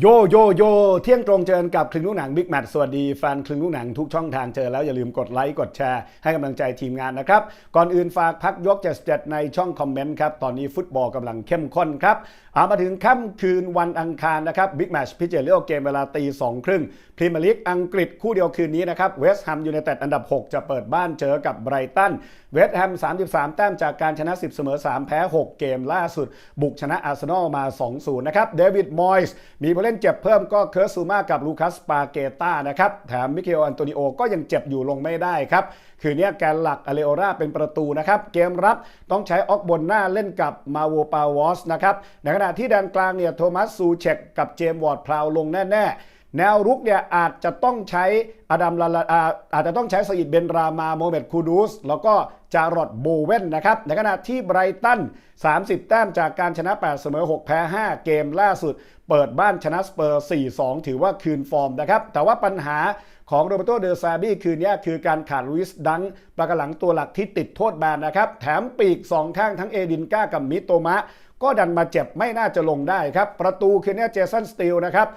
โยโยโยเที่ยงตรงเจอกับคลึงลูกหนังบิ๊กแมทสวัสดีแฟนคลึงลูกหนังทุกช่องทางเจอแล้วอย่าลืมกดไลค์กดแชร์ให้กำลังใจทีมงานนะครับ ก่อนอื่นฝากพักยกเจ็ดในช่องคอมเมนต์ครับ ตอนนี้ฟุตบอลกำลังเข้มข้นครับอามาถึงค่ำคืนวันอังคารนะครับบิ๊กแมชพิเจอร์เลียเกมเวลาตีสองครึ่งพรีเมียร์ลีกอังกฤษคู่เดียวคืนนี้นะครับเวสต์แฮมยูไนเต็ดอันดับ 6 จะเปิดบ้านเจอกับไบรตันเวสต์แฮม 33 แต้มจากการชนะ 10 เสมอ 3 แพ้ 6 เกมล่าสุด บุกชนะอาร์เซนอลมา 2-0 นะครับเดวิดมอยส์มีผู้เล่นเจ็บเพิ่มก็เคิร์สซูมากับลูคัสปาเกต้านะครับ แถมมิเคลอันโตนิโอก็ยังเจ็บอยู่ลงไม่ได้ครับ คืนนี้แกนหลักอเลโอราเป็นประตูนะครับ เกมรับต้องใช้ออกบนหน้าเล่นกับมาโวปาวอสนะครับ ในขณะที่แดนกลางเนี่ยโทมัสซูเชกกับเจมส์วอร์ดพราวลงแน่ ๆ แนวรุกเนี่ยอาจจะต้องใช้อดัมลาลาอาจจะต้องใช้สอิดเบนรามาโมเมดคูดูสแล้วก็จารอดโบเวนนะครับในขณะที่ไบรตัน 30 แต้มจากการชนะ 8 เสมอ 6 แพ้ 5 เกมล่าสุด เปิดบ้านชนะสเปอร์ 4-2 ถือว่าคืนฟอร์มนะครับ แต่ว่าปัญหาของโรเบโตเดอซาบี้คืนนี้คือการขาดลุยส์ดังประกหลังตัวหลักที่ติดโทษแบนนะครับ แถมปีก 2 ข้างทั้งเอดินก้ากับมิโตมะ ก็ดันมาเจ็บไม่น่าจะลงได้ครับ ประตูคืนนี้เจสันสตีลนะครับ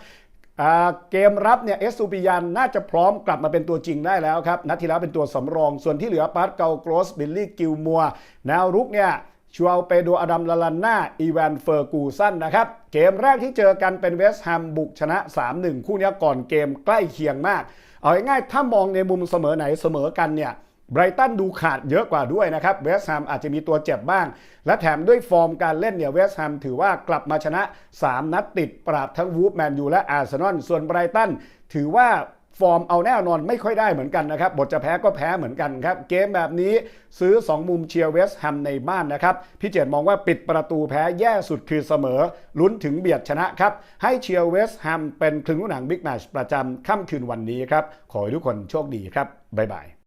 เกมรับเนี่ยเอสซูปิยันน่าจะพร้อมกลับมาเป็นตัวจริงได้แล้วครับนัดที่แล้วเป็นตัวสำรอง ส่วนที่เหลือปาร์ตเกาโกรสบิลลี่กิลมัวแนวรุกเนี่ยชัวเปโดอดัมลาลาน่าอีแวนเฟอร์กูสันนะครับ เกมแรกที่เจอกันเป็นเวสต์แฮมบุกชนะ 3-1 คู่นี้ก่อนเกมใกล้เคียงมาก เอาง่ายๆถ้ามองในมุมเสมอไหนเสมอกันเนี่ย ไบรตันดูขาดเยอะกว่าด้วยนะครับเวสต์แฮมอาจจะมีตัวเจ็บบ้าง และแถมด้วยฟอร์มการเล่นเนี่ยเวสต์แฮมถือว่ากลับมาชนะ 3 นัดติดปราบทั้งวูฟแมนยูและอาร์เซนอลส่วนไบรตันถือว่าฟอร์มเอาแน่นอนไม่ค่อยได้เหมือนกันนะครับ บทจะแพ้ก็แพ้เหมือนกันครับ เกมแบบนี้ซื้อ 2 มุมเชียร์เวสต์แฮมในบ้านนะครับ พี่เจตมองว่าปิดประตูแพ้แย่สุดคือเสมอ ลุ้นถึงเบียดชนะครับ ให้เชียร์เวสต์แฮมเป็นครึ่งหนังบิ๊กแมชประจำค่ำคืนวันนี้ครับ ขอให้ทุกคนโชคดีครับ บ๊ายบาย